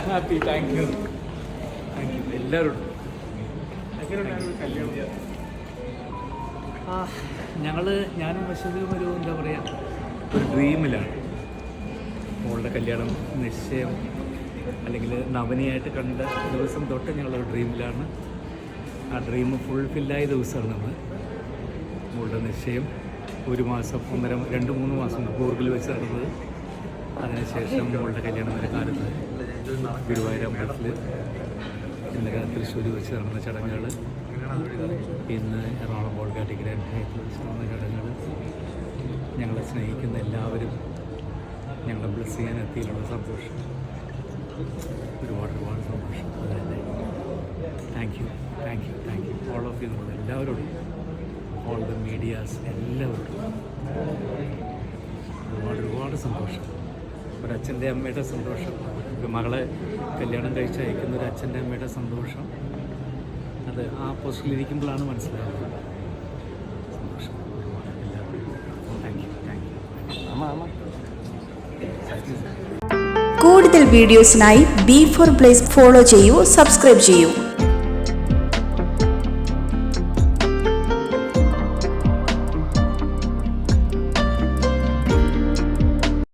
Happy thank you thank you എല്ലാവരും ആ ഞങ്ങൾ ഞാനും വശ്വതിയും ഒരു എന്താ പറയുക ഒരു ഡ്രീമിലാണ് മോളുടെ കല്യാണം നിശ്ചയം അല്ലെങ്കിൽ നവനിയായിട്ട് കണ്ട ദിവസം തൊട്ട് ഞങ്ങളൊരു ഡ്രീമിലാണ് ആ ഡ്രീം ഫുൾഫില്ലായ ദിവസമാണ് നമ്മൾ മോളുടെ നിശ്ചയം ഒരു മാസം ഒന്നര രണ്ട് മൂന്ന് മാസം കൂർഗിൽ വെച്ച് നടന്നത്. അതിനുശേഷം മോളുടെ കല്യാണം വരെ കാലത്ത് ഗുരുവായൂർ അമ്പലത്തിൽ ഇന്നലെ തൃശ്ശൂർ വെച്ച് നടന്ന ചടങ്ങുകൾ ഇന്ന് എറണാകുളം ബോൾഗാട്ടി ഗ്രാൻഡ് ഹൈറ്റിൽ വെച്ച് നടന്ന ചടങ്ങുകൾ ഞങ്ങളെ സ്നേഹിക്കുന്ന എല്ലാവരും ഞങ്ങളെ ബ്ലസ് ചെയ്യാൻ എത്തിയിട്ടുള്ള സന്തോഷം. ഒരുപാട് ഒരുപാട് സന്തോഷം. അതല്ലേ thank you thank you thank you all of you എല്ലാവരോടും. ഓൾ ദ മീഡിയാസ് എല്ലാവരോടും. ഒരുപാട് ഒരുപാട് സന്തോഷം. ഒരച്ഛന്റെ അമ്മയുടെ സന്തോഷം. ഒരു മകളെ കല്യാണം കഴിച്ച് അയക്കുന്ന ഒരു അച്ഛന്റെ അമ്മയുടെ സന്തോഷം. അത് ആ പോസ്റ്റിലിരിക്കുമ്പോഴാണ് മനസ്സിലാവുന്നത് സന്തോഷം. താങ്ക് യു കൂടുതൽ വീഡിയോസിനായി ബി ഫോർ പ്ലേസ് ഫോളോ ചെയ്യൂ സബ്സ്ക്രൈബ് ചെയ്യൂ.